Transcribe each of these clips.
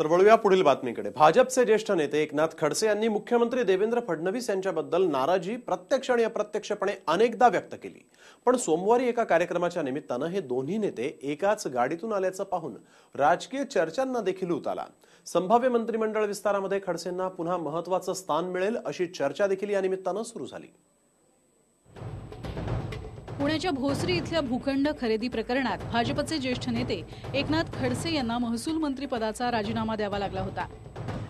तर वळूया पुढील बातमीकडे. भाजपचे ज्येष्ठ नेते एकनाथ खडसे यांनी मुख्यमंत्री देवेंद्र फडणवीस यांच्याबद्दल नाराजी प्रत्यक्ष आणि अप्रत्यक्षपणे अनेकदा व्यक्त केली. पण सोमवारी एका कार्यक्रमाच्या निमित्तानं हे दोन्ही नेते एकाच गाडीतून आल्याचं पाहून राजकीय चर्चांना देखील उताला संभाव्य मंत्रिमंडळ विस्तारामध्ये खडसेंना पुन्हा महत्वाचं स्थान मिळेल अशी चर्चा देखील या निमित्तानं सुरू झाली. पुण्याच्या भोसरी इथल्या भूखंड खरेदी प्रकरणात भाजपचे ज्येष्ठ नेते एकनाथ खडसे यांना महसूल मंत्री पदाचा राजीनामा द्यावा लागला होता.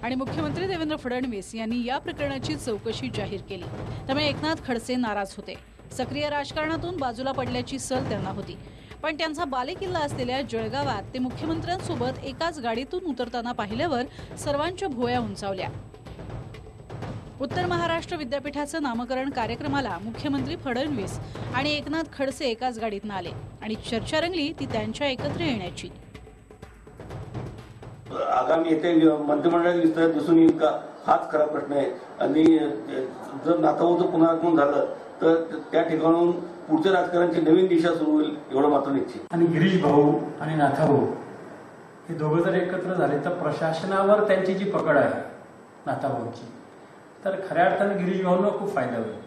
आणि मुख्यमंत्री देवेंद्र फडणवीस यांनी या प्रकरणाची चौकशी जाहीर केली. त्यामुळे एकनाथ खडसे नाराज होते. सक्रिय राजकारणातून बाजूला पडल्याची सल त्यांना होती. पण त्यांचा बालेकिल्ला असलेल्या जळगावात ते मुख्यमंत्र्यांसोबत एकाच गाडीतून उतरताना पाहिल्यावर सर्वांच्या भुवया उंचावल्या. उत्तर महाराष्ट्र विद्यापीठाचं नामकरण कार्यक्रमाला मुख्यमंत्री फडणवीस आणि एकनाथ खडसे एकाच गाडीतनं आले. आणि चर्चा रंगली ती त्यांच्या एकत्र येण्याची. आगामी येथे मंत्रिमंडळ विस्तार दिसून येईल का? हाच खरा प्रश्न आहे. आणि जर नातावचं पुनरागमन झालं तर त्या ठिकाणून पुढच्या राजकारणाची नवीन दिशा सुरू होईल एवढं मात्र निश्चित. आणि गिरीश भाऊ आणि नाथा भाऊ हे दोघं जर एकत्र झाले तर प्रशासनावर त्यांची जी पकड आहे नाथा भाऊची तर खऱ्या अर्थाने गिरीश भाऊंना खूप फायदा होईल.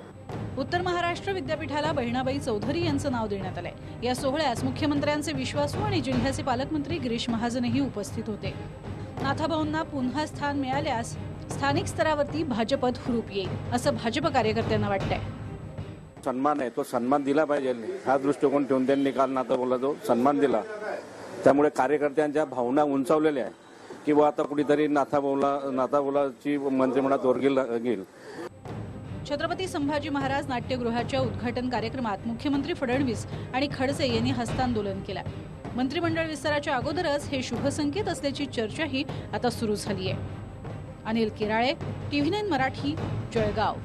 उत्तर महाराष्ट्र विद्यापीठाला बहिणाबाई चौधरी यांचं नाव देण्यात आलंय. या सोहळ्यास मुख्यमंत्र्यांचे विश्वासू आणि जिल्ह्याचे पालकमंत्री गिरीश महाजनही उपस्थित होते. नाथाभाऊंना पुन्हा स्थान मिळाल्यास स्थानिक स्तरावरती भाजपत हुरूप येईल असं भाजप कार्यकर्त्यांना वाटतंय. सन्मान आहे तो सन्मान दिला पाहिजे. हा दृष्टिकोन ठेवून त्यांनी काल नाता बोला तो सन्मान दिला त्यामुळे कार्यकर्त्यांच्या भावना उंचावलेल्या आहे किंवा आता कुठेतरी नाथाबोला नाथाबोलाची मंत्रिमंडळात वर्गील गेल छत्रपती संभाजी महाराज नाट्यगृहाच्या उद्घाटन कार्यक्रमात मुख्यमंत्री फडणवीस आणि खडसे यांनी हस्तांदोलन केलं. मंत्रिमंडळ विस्ताराच्या अगोदरच हे शुभसंकेत असल्याची चर्चाही आता सुरू झाली आहे अनिल किराळे टीव्ही नाईन मराठी जळगाव.